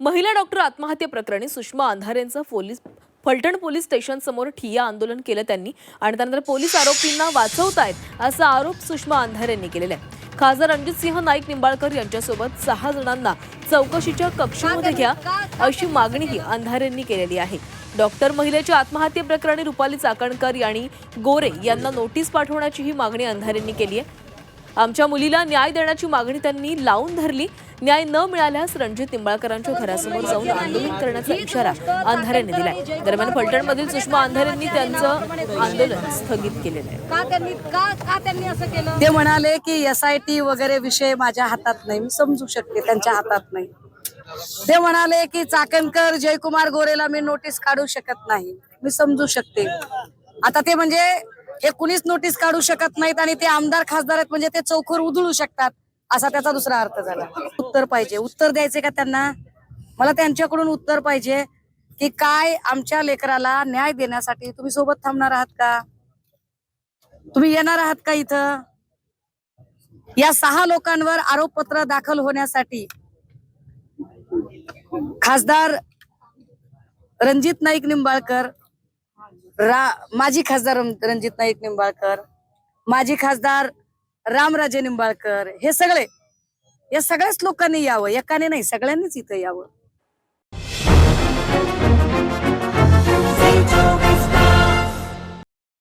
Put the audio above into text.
महिला डॉक्टर आत्महत्या प्रकरणी सुषमा अंधारेंचं पोलीस फलटण पोलीस स्टेशन समोर ठिय्या आंदोलन केलं त्यांनी आणि त्यानंतर पोलीस आरोपींना वाचवतायत असा आरोप सुषमा अंधारे यांनी केलेला आहे. खासदार रणजितसिंह नाईक निंबाळकर यांच्यासोबत सहा जणांना चौकशीच्या कक्षामध्ये घ्या अशी मागणीही अंधारेंनी केलेली आहे. डॉक्टर महिलेच्या आत्महत्या प्रकरणी रुपाली चाकणकर आणि गोरे यांना नोटीस पाठवण्याची ही मागणी अंधारेंनी केली आहे. आमच्या मुलीला न्याय देण्याची मागणी त्यांनी लावून धरली. न्याय न मिळाल्यास रणजित निंबाळकरांच्या घरासमोर जाऊन आंदोलन करण्याचा इशारा अंधारेंनी दिलाय. दरम्यान फलटणमधील सुषमा अंधारेंनी त्यांचं आंदोलन स्थगित केलेलं आहे. का त्यांनी का का त्यांनी असं केलं? ते म्हणाले की एस आय टी वगैरे विषय माझ्या हातात नाही. मी समजू शकते त्यांच्या हातात नाही. ते म्हणाले की चाकणकर जयकुमार गोरेला मी नोटीस काढू शकत नाही. मी समजू शकते. आता ते म्हणजे हे कुणीच नोटीस काढू शकत नाहीत आणि ते आमदार खासदार आहेत म्हणजे ते चौखर उधळू शकतात असा त्याचा दुसरा अर्थ झाला. उत्तर पाहिजे. उत्तर द्यायचे का त्यांना? मला त्यांच्याकडून उत्तर पाहिजे की काय आमच्या लेकराला न्याय देण्यासाठी तुम्ही सोबत थांबणार आहात का? तुम्ही येणार आहात का इथं? या सहा लोकांवर आरोपपत्र दाखल होण्यासाठी खासदार रणजित नाईक निंबाळकर रा माजी खासदार रणजित नाईक निंबाळकर माजी खासदार रामराजे निंबाळकर हे सगळे या सगळ्याच लोकांनी यावं. एकाने नाही सगळ्यांनीच इथं यावं.